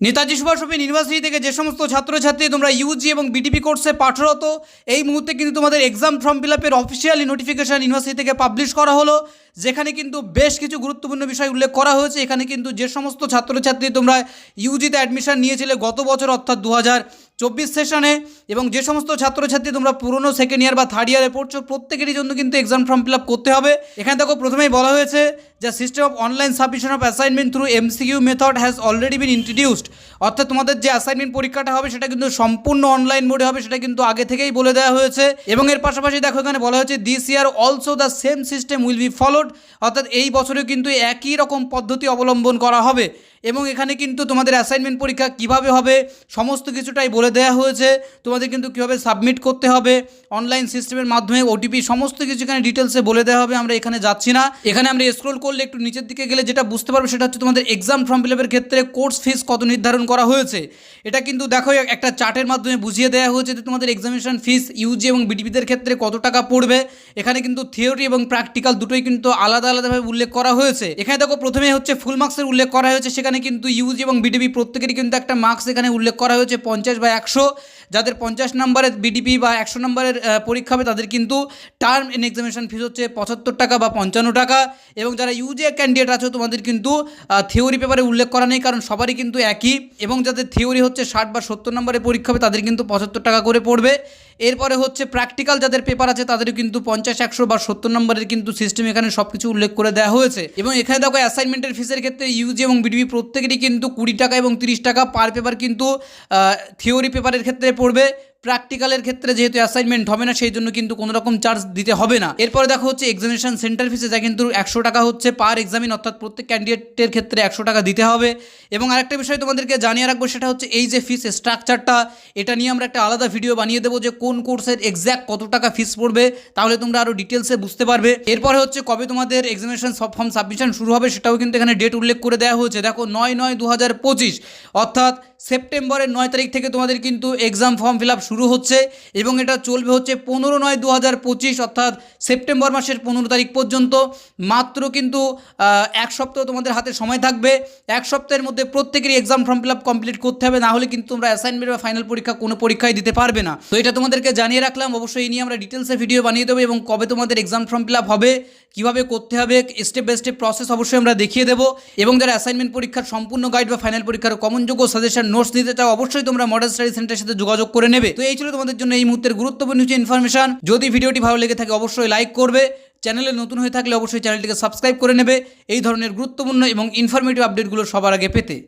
Netaji সুভাষপি university থেকে যে সমস্ত ছাত্রছাত্রী তোমরা ইউজি এবং বিটিপি কোর্সে পাঠরত, এই মুহূর্তে কিন্তু তোমাদের এক্সাম ফর্ম ফিল আপের অফিসিয়ালি নোটিফিকেশন ইউনিভার্সিটি থেকে পাবলিশ করা হলো, যেখানে কিন্তু বেশ কিছু গুরুত্বপূর্ণ বিষয় উল্লেখ করা হয়েছে। এখানে কিন্তু যে সমস্ত ছাত্রছাত্রী তোমরা ইউজিতে অ্যাডমিশন নিয়েছিলে গত বছর অর্থাৎ দু হাজার চব্বিশ সেশনে এবং যে সমস্ত ছাত্রছাত্রী তোমরা পুরনো সেকেন্ড ইয়ার বা থার্ড ইয়ারে পড়ছো, প্রত্যেকেরই জন্য কিন্তু এক্সাম ফর্ম ফিল করতে হবে। এখানে দেখো প্রথমেই বলা হয়েছে যে system of online submission of assignment through MCQ method has already been introduced অর্থাৎ তোমাদের যে অ্যাসাইনমেন্ট পরীক্ষাটা হবে, সেটা কিন্তু সম্পূর্ণ অনলাইন মোডে হবে, সেটা কিন্তু আগে থেকেই বলে দেওয়া হয়েছে। এবং এর পাশাপাশি দেখো এখানে বলা হয়েছে this year also the same system will be followed অর্থাৎ এই বছরেও কিন্তু একই রকম পদ্ধতি অবলম্বন করা হবে। এবং এখানে কিন্তু তোমাদের অ্যাসাইনমেন্ট পরীক্ষা কীভাবে হবে, সমস্ত কিছুটাই বলে দেওয়া হয়েছে। তোমাদের কিন্তু কীভাবে সাবমিট করতে হবে অনলাইন সিস্টেমের মাধ্যমে ওটিপি সমস্ত কিছু এখানে ডিটেলসে বলে দেওয়া হবে, আমরা এখানে যাচ্ছি না। এখানে আমরা স্ক্রোল করলে একটু নিচের দিকে গেলে যেটা বুঝতে পারব সেটা হচ্ছে তোমাদের এক্সাম ফর্ম ফিল ক্ষেত্রে কোর্স ফিস কত নির্ধারণ করা হয়েছে। এটা কিন্তু দেখো, একটা চার্টের মাধ্যমে বুঝিয়ে দেওয়া হয়েছে যে তোমাদের এক্সামিনেশন ফিস ইউজি এবং বিটিপিদের ক্ষেত্রে কত টাকা পড়বে। এখানে কিন্তু থিওরি এবং প্র্যাকটিক্যাল দুটোই কিন্তু আলাদা আলাদাভাবে উল্লেখ করা হয়েছে। এখানে দেখো প্রথমে হচ্ছে ফুল মার্কসের উল্লেখ করা হয়েছে, সেখানে কিন্তু ইউজি এবং বিডিপি প্রত্যেকেরই কিন্তু একটা মার্কস এখানে উল্লেখ করা হয়েছে, পঞ্চাশ বা একশো। যাদের পঞ্চাশ নম্বরের বিডিপি বা একশো নম্বরের পরীক্ষা হবে, তাদের কিন্তু টার্ম ইন এক্সামিনেশন ফিস হচ্ছে পঁচাত্তর টাকা বা পঞ্চান্ন টাকা। এবং যারা ইউজি ক্যান্ডিডেট আছে, তোমাদের কিন্তু থিওরি পেপারে উল্লেখ করা নেই, কারণ সবারই কিন্তু একই। এবং যাদের থিওরি হচ্ছে ষাট বা সত্তর নম্বরের পরীক্ষা হবে, তাদের কিন্তু পঁচাত্তর টাকা করে পড়বে। এরপরে হচ্ছে প্র্যাকটিক্যাল যাদের পেপার আছে, তাদেরও কিন্তু পঞ্চাশ, একশো বা সত্তর নম্বরের কিন্তু সিস্টেম এখানে সব কিছু উল্লেখ করে দেওয়া হয়েছে। এবং এখানে দেখো অ্যাসাইনমেন্টের ফিসের ক্ষেত্রে ইউজি এবং বিডিবি প্রত্যেকেরই কিন্তু কুড়ি টাকা এবং তিরিশ টাকা পার পেপার কিন্তু থিওরি পেপারের ক্ষেত্রে পড়বে। প্র্যাকটিক্যালের ক্ষেত্রে যেহেতু অ্যাসাইনমেন্ট হবে না, সেই জন্য কিন্তু কোনো রকম চার্জ দিতে হবে না। এরপরে দেখো হচ্ছে এক্সামিনেশন সেন্টার ফিসে যা কিন্তু একশো টাকা হচ্ছে পার এক্সামিন অর্থাৎ প্রত্যেক ক্যান্ডিডেটের ক্ষেত্রে একশো টাকা দিতে হবে। এবং আরেকটা বিষয় তোমাদেরকে জানিয়ে রাখব, সেটা হচ্ছে এই যে ফিস স্ট্রাকচারটা এটা নিয়ে আমরা একটা আলাদা ভিডিও বানিয়ে দেবো যে কোন কোর্সের এক্স্যাক্ট কত টাকা ফিস পড়বে, তাহলে তোমরা আরও ডিটেলসে বুঝতে পারবে। এরপরে হচ্ছে কবে তোমাদের এক্সামিনেশন সব ফর্ম সাবমিশন শুরু হবে, সেটাও কিন্তু এখানে ডেট উল্লেখ করে দেওয়া হয়েছে। দেখো নয় নয় দু অর্থাৎ সেপ্টেম্বরের নয় তারিখ থেকে তোমাদের কিন্তু এক্সাম ফর্ম ফিল শুরু হচ্ছে এবং এটা চলবে হচ্ছে পনেরো নয় দু অর্থাৎ সেপ্টেম্বর মাসের পনেরো তারিখ পর্যন্ত। মাত্র কিন্তু এক সপ্তাহ তোমাদের হাতে সময় থাকবে। এক সপ্তাহের মধ্যে প্রত্যেকেরই এক্সাম ফর্ম ফিল কমপ্লিট করতে হবে, না হলে কিন্তু তোমরা অ্যাসাইনমেন্ট বা ফাইনাল পরীক্ষা কোনো পরীক্ষায় দিতে পারবে না। তো এটা তোমাদেরকে জানিয়ে রাখলাম, অবশ্যই নিয়ে আমরা ডিটেলসে ভিডিও বানিয়ে দেবো এবং কবে তোমাদের এক্সাম ফর্ম ফিল হবে, কীভাবে করতে হবে স্টেপ বাই স্টেপ প্রসেস অবশ্যই আমরা দেখিয়ে দেবো। এবং যারা অ্যাসাইনমেন্ট পরীক্ষার সম্পূর্ণ গাইড বা ফাইনাল পরীক্ষার কমনযোগ্য সাজেশন নোটস নিতে চাও, অবশ্যই তোমরা মডেল স্টাডি সেন্টারের সাথে যোগাযোগ করে নেবে। তো এই ছিল তোমাদের জন্য এই মুহূর্তের গুরুত্বপূর্ণ কিছু ইনফরমেশন যদি ভিডিওটি ভালো লেগে থাকে, অবশ্যই লাইক করবে। চ্যানেলে নতুন হয়ে থাকলে অবশ্যই চ্যানেলটিকে সাবস্ক্রাইব করে নেবে। এই ধরনের গুরুত্বপূর্ণ এবং ইনফরমেটিভ আপডেটগুলো সবার আগে পেতে।